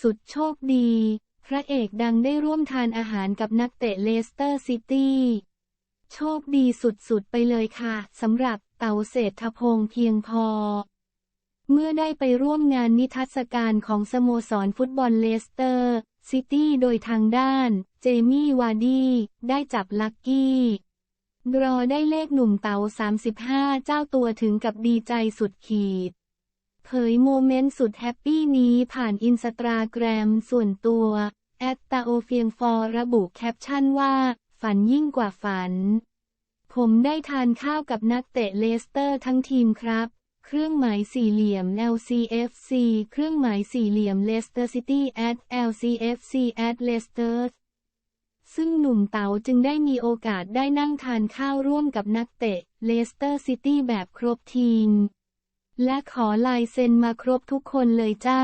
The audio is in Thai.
สุดโชคดี พระเอกดังได้ร่วมทานอาหารกับนักเตะเลสเตอร์ซิตี้ โชคดีสุดๆ ไปเลยค่ะสำหรับเต๋าเศรษฐพงษ์เพียงพอ เมื่อได้ไปร่วมงานนิทรรศการของสโมสรฟุตบอลเลสเตอร์ซิตี้โดยทางด้าน เจมี่วาร์ดีได้จับลัคกี้รอได้เลขหนุ่มเต๋า35 เจ้าตัวถึงกับดีใจสุดขีด เผยโมเมนต์สุดแฮปปี้นี้ผ่านอินสตาแกรมส่วนตัวแอตตาโอเฟียงฟอร์ระบุแคปชั่นว่า ฝันยิ่งกว่าฝัน ผมได้ทานข้าวกับนักเตะเลสเตอร์ทั้งทีมครับ เครื่องหมายสี่เหลี่ยม LCFC เครื่องหมายสี่เหลี่ยม Leicester City at LCFC at Leicester ซึ่งหนุ่มเต๋าจึงได้มีโอกาสได้นั่งทานข้าวร่วมกับนักเตะเลสเตอร์ซิตี้แบบครบทีม และขอลายเซ็นมาครบทุกคนเลยจ้า